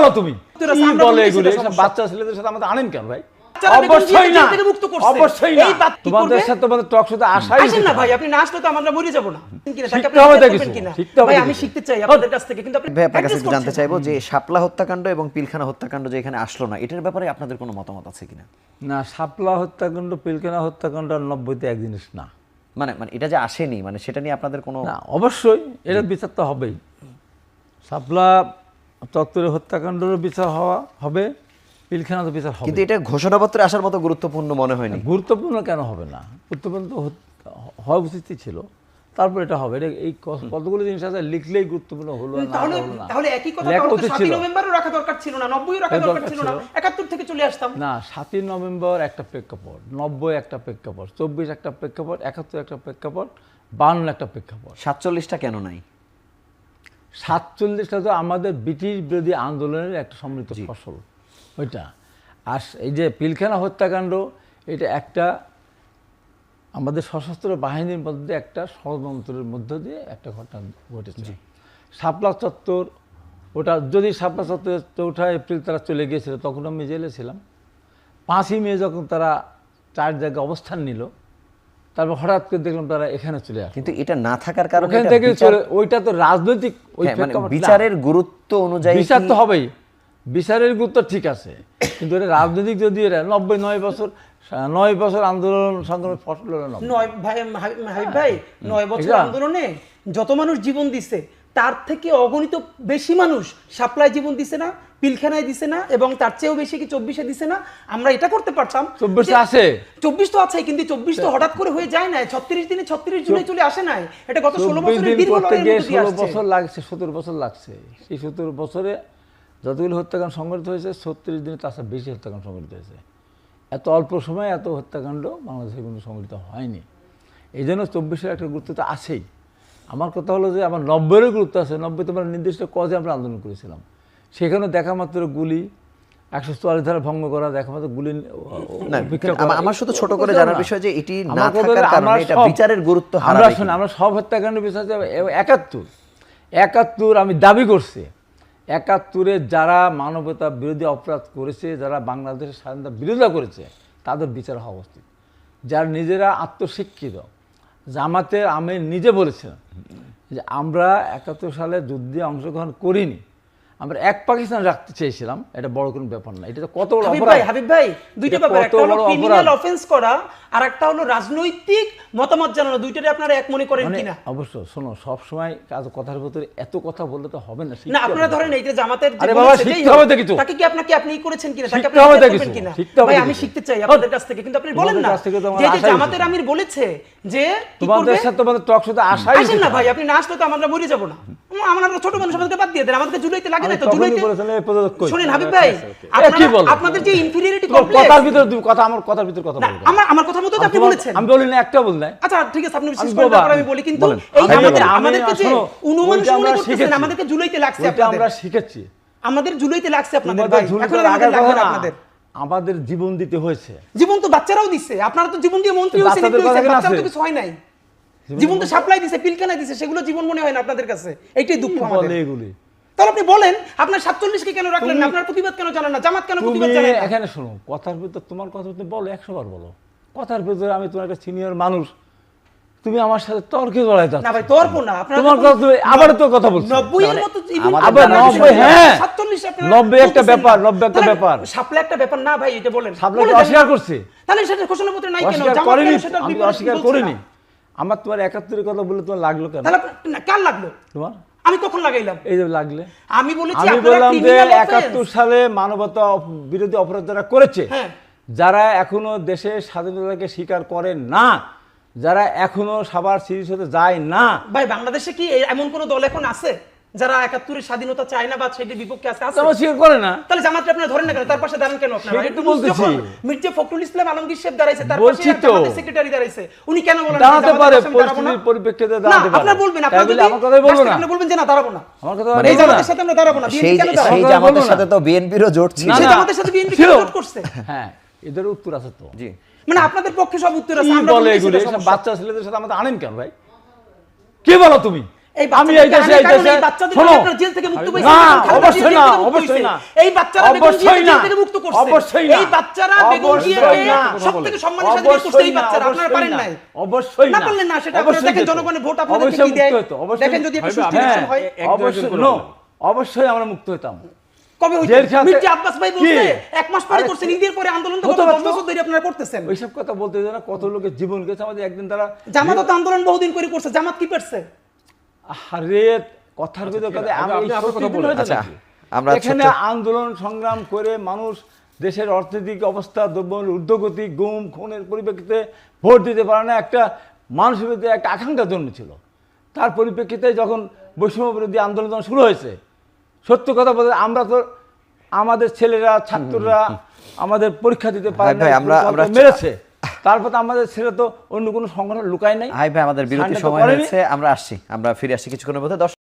বলো তুমি। বলে এগুলো। বাচ্চা ছেলেদের সাথে আমাদের আনেন কেন ভাই? অবশ্যই না। জেল থেকে মুক্ত করছে। অবশ্যই না। এই বাপ কি তোমাদের সাথে তোমাদের টক সাথে আসাই আসেন না না। ভাই আপনি না আসলে তো আমরা মরে যাব না। কিনা তাকে শিখতে আপনি হবে বিশ্বাস তো করবেন কিছু, কিনা? শিখতে হবে ভাই আমি শিখতে। চাই আপনাদের কাছ থেকে কিন্তু আপনি আপনার কাছে জানতে চাইব যে শাপলা হত্যাকাণ্ড এবং পিলখানা হত্যাকাণ্ড যে এখানে আসলো না এটার ব্যাপারে আপনাদের কোনো মতামত আছে কিনা? না শাপলা হত্যাকাণ্ড পিলখানা হত্যাকাণ্ড আর নব্বইতে এক জিনিস না। মানে মানে এটা যে আসেনি মানে সেটা নিয়ে আপনাদের কোনো না অবশ্যই এটার বিচার তো হবেই। শাপলা চত্বরের হত্যাকাণ্ডেরও বিচার হওয়া হবে পিলখানা তো বিচার হবে। কিন্তু এটা ঘোষণাপত্রে আসার মতো গুরুত্বপূর্ণ মনে হয়নি। গুরুত্বপূর্ণ কেন হবে না? গুরুত্বপূর্ণ তো হত- হওয়া উচিতই ছিল। তারপর এটা হবে। এটা এই কতগুলো জিনিস আছে লিখলেই গুরুত্বপূর্ণ হলো না তাহলে তাহলে একই কথা লেখা তাহলে তো উচিত সাতই নভেম্বরও রাখা দরকার ছিল না নব্বইও রাখা দরকার ছিল না। ছিল। একাত্তর থেকে চলে আসতাম। না সাতই নভেম্বর একটা প্রেক্ষাপট নব্বই একটা প্রেক্ষাপট চব্বিশ একটা প্রেক্ষাপট একাত্তর একটা প্রেক্ষাপট বান্ন একটা প্রেক্ষাপট। সাতচল্লিশটা কেন নাই? সাতচল্লিশটা তো আমাদের ব্রিটিশ বিরোধী আন্দোলনের একটা সমৃদ্ধ ফসল। ওইটা। আর এই যে পিলখানা হত্যাকাণ্ড এটা একটা আমাদের সশস্ত্র বাহিনীর মধ্যে একটা ষড়যন্ত্রের মধ্য দিয়ে একটা ঘটনা ঘটেছে। শাপলা চত্বর ওটা যদি শাপলা চত্বর চৌঠা এপ্রিল তারা চলে গিয়েছিল তখন আমি জেলে ছিলাম। পাঁচই মে যখন তারা চার জায়গায় অবস্থান নিল তারপর হঠাৎ করে দেখলাম তারা এখানে চলে আসে কিন্তু এটা না থাকার কারণে ওখান থেকে ওইটা তো রাজনৈতিক হ্যাঁ, মানে। বিচারের গুরুত্ব অনুযায়ী বিচার তো হবেই। বিচারের গুরুত্ব ঠিক আছে। কিন্তু এটা রাজনৈতিক যদি এটা নব্বই নয় বছর নয় বছর আন্দোলন সংগ্রামে ফসল হলো নয় ভাই ভাই নয় বছর আন্দোলনে যত মানুষ জীবন দিছে তার থেকে অগণিত বেশি মানুষ সাপ্লাই জীবন দিছে না পিলখানায় দিছে না এবং তার চেয়েও বেশি কি চব্বিশে দিছে না? আমরা এটা করতে পারতাম। 24 যে- আছে। চব্বিশ তো আছে কিন্তু চব্বিশ তো হঠাৎ করে হয়ে যায় না ছত্রিশ দিনে ছত্রিশ জুলাই চলে আসে নাই। এটা গত ষোলো চব্বিশ বছরের ষোলো বছর লাগছে সতেরো বছর লাগছে। সেই সতেরো বছরে যতগুলো হত্যাকাণ্ড সংঘটিত হয়েছে ছত্রিশ দিনে তার বেশি হত্যাকাণ্ড সংঘটিত হয়েছে। এত অল্প সময়ে এত হত্যাকাণ্ড বাংলাদেশে কিন্তু সংঘটিত হয়নি। এই জন্য চব্বিশের একটা গুরুত্ব তো আছেই। আমার কথা হলো যে আমার নব্বইয়েরও গুরুত্ব আছে নব্বই তোমার নির্দিষ্ট কজে আমরা আন্দোলন করেছিলাম। সেখানে দেখা মাত্র গুলি একশো চুয়াল্লিশ ধারা ভঙ্গ করা দেখা মাত্র গুলি আমার- শুধু ছোট করে জানার বিষয় যে এটি না থাকার কারণে এটা বিচারের গুরুত্ব আমরা শুনে আমরা সব হত্যাকাণ্ডের বিষয় একাত্তর। একাত্তর আমি দাবি করছি একাত্তরে যারা মানবতা বিরোধী অপরাধ করেছে যারা বাংলাদেশের স্বাধীনতা বিরোধিতা করেছে তাদের বিচার হওয়া উচিত। যারা নিজেরা আত্মশিক্ষিত জামাতের আমি নিজে বলেছিলাম যে আমরা একাত্তর সালে যুদ্ধে অংশগ্রহণ করিনি। আমরা এক পাকিস্তান রাখতে চেয়েছিলাম এটা বড় কোনো ব্যাপার না। এটা তো কত বড় অপরাধ। ভাই হাবিব ভাই দুইটা ব্যাপার একটা হলো ক্রিমিনাল অফেন্স করা আর একটা হলো রাজনৈতিক মতামত জানানো। দুইটারে আপনারা এক মনে করেন মানে কিনা? অবশ্য শোনো সবসময় কাজ কথার ভিতরে এত কথা বললে তো হবে না না আপনারা ধরেন এই যে জামাতের আরে বাবা, শিখতে হবে তো কিছু। তাকে কি আপনাকে আপনি করেছেন কিনা? তাকে আপনি করবেন কিনা? ভাই আমি শিখতে চাই আপনাদের কাছ থেকে কিন্তু আপনি বলেন না। যে যে জামাতের। আমির বলেছে যে কি তোমাদের সাথে তোমাদের টক সাথে আসাই আসেন না ভাই আপনি না আসলে তো আমরা মরে যাব না। আমরা আমরা ছোট মানুষ আমাদেরকে বাদ দিয়ে দেন আমাদেরকে জুলাইতে লাগে না তো জুলাইতে বলেছিলাম, এই পদক্ষেপ কই? শুনেন হাবিব ভাই এ, কি আপনারা- বলো? আপনাদের যে ইনফিরিয়রিটি কমপ্লেক্স কথার ভিতরে কথা আমার কথার ভিতরে কথা না আমার আমার কথা মতো আপনি বলেছেন। আমি বলি না একটা বল নাই আচ্ছা ঠিক আছে আপনি বিশেষ আমি তারপর আমি বলি কিন্তু এই আমি আমাদের শোনো, আমরা করতেছেন শিখেছি। আমাদেরকে জুলাইতে লাগছে ওইটা আমরা শিখেছি। আমাদের জুলাইতে লাগছে আপনাদের ভাই। এখন আমাদের লাগবে না না। আপনাদের। আমাদের জীবন দিতে হয়েছে। জীবন তো বাচ্চারাও দিচ্ছে আপনারা তো জীবন দিয়ে মন্ত্রী বাচ্চাদের কথা আছে? কিছু হয় নাই। জীবন তো সাপ্লাই দিছে পিলকানা দিছে সেগুলো জীবন মনে হয় না আপনাদের কাছে। এইটাই দুঃখ আমাদের। বলে এগুলি। তাহলে আপনি বলেন আপনার সাতচল্লিশকে কেন রাখলেন না? আপনার প্রতিবাদ কেন জানান না? জামাত কেন প্রতিবাদ জানান এখানে শোনো কথার ভিতর তোমার কথা তুমি বলো একশো বার বলো। কথার ভিতরে আমি তোমার একটা সিনিয়র মানুষ। তুমি আমার সাথে তর্কে জড়াই যাচ্ছ। না ভাই তর্ক না। আপনারা তোমার কথা তুমি আবার তো কথা বলছো। নব্বই এর মতো আবার আপনারা নব্বই, বিষয়- হ্যাঁ। 47 আপনারা নব্বই একটা ব্যাপার, না। নব্বই একটা ব্যাপার। একটা ব্যাপার না ভাই এটা বলেন। কি অস্বীকার করছে। তাহলে সেটা ঘোষণাপত্রে নাই কেন? জামাত বিপরীত অস্বীকার করিনি? আমার তোমার একাত্তরের কথা বলে তোমার লাগল কেন? তাহলে কার লাগল? তোমার? আমি কখন লাগাইলাম? এই যে লাগলে। আমি বলেছি আমি বললাম যে একাত্তর সালে মানবতা বিরোধী অপরাধ যারা করেছে হ্যাঁ। যারা এখনও দেশে স্বাধীনতাকে স্বীকার করে না যারা এখনও সবার সিরিজ হতে যায় না ভাই বাংলাদেশে কি এমন কোন দল এখন আছে? যারা একাত্তরের স্বাধীনতা চায় না বা সেটির বিপক্ষে আছে তারা স্বীকার করে না। তাহলে আপনারা ধরেন না কেন? তার পাশে দাঁড়ান কেন আপনারা? একটু বলতেছি। মির্জা ফখরুল ইসলাম আলমগীর সাহেব দাঁড়াইছে তার পাশে সেক্রেটারি দাঁড়াইছে। উনি কেন বলেন দাঁড়াতে পারে পরিস্থিতির পরিপ্রেক্ষিতে দাঁড়াতে পারে। আপনারা বলবেন আপনারা যদি আমার বলব না আপনি বলবেন যে না দাঁড়াবো না। আমার কথা মানে এই জামাতের সাথে আমরা দাঁড়াবো না। সেই বিএনপি কেন দাঁড়াবো? সেই জামাতের সাথে তো বিএনপিরও জোট ছিল। সেই জামাতের সাথে বিএনপি। জোট করছে? হ্যাঁ এদের উত্তর আছে তো। জি। মানে আপনাদের পক্ষে সব উত্তর আছে আমরা বলে এগুলো। বাচ্চা ছেলেদের সাথে আমাদের আনেন কেন ভাই? কে বলো তুমি? আমি এই দেশে এই দেশে শোনো। জেল থেকে মুক্ত না পেয়েছেন, খালেদা জিয়া অবশ্যই না অবশ্যই না। এই বাচ্চারা অবশ্যই না থেকে মুক্ত করছে। অবশ্যই না। এই বাচ্চারা বেগম অবশ্যই সবথেকে সম্মানের সাথে করছে এই বাচ্চারা আপনারা পারেন নাই। অবশ্যই না না। পারলেন না সেটা আপনারা দেখেন জনগণের ভোট আপনাদেরকে কি দেয়। মুক্ত হতো, অবশ্যই দেখেন যদি একটু হ্যাঁ, সুষ্ঠু ইলেকশন হয় অবশ্যই আমরা মুক্ত হতাম কবে হইছে? আব্বাস ভাই বলছে এক মাস পরে করছেন ঈদের পরে আন্দোলন তো হতে গত পারতো। দশ বছর ধরে আপনারা করতেছেন? ওইসব কথা বলতে না কত লোকের জীবন গেছে আমাদের একদিন তারা জামাত তো আন্দোলন বহুদিন করে করছে জামাত কি করছে আরে কথার ভিতরে কথা আমি আচ্ছা, আমরা এখানে আন্দোলন সংগ্রাম করে মানুষ দেশের অর্থনৈতিক অবস্থা দ্রব্যমূল্যের ঊর্ধ্বগতি গুম খুনের পরিপ্রেক্ষিতে ভোট দিতে পারে না একটা মানুষের মধ্যে একটা আকাঙ্ক্ষা জন্মেছিল তার পরিপ্রেক্ষিতে যখন বৈষম্য বিরোধী আন্দোলন শুরু হয়েছে সত্য কথা বলতে আমরা তো আমাদের ছেলেরা ছাত্ররা আমাদের পরীক্ষা দিতে পারে না মেরেছে। তারপর তো আমাদের ছেলে তো অন্য কোনো সংগঠন লুকায় নাই। হাই ভাই আমাদের বিরতি সময় হয়েছে আমরা আসছি আমরা ফিরে আসছি কিছুক্ষণের মধ্যে। দশ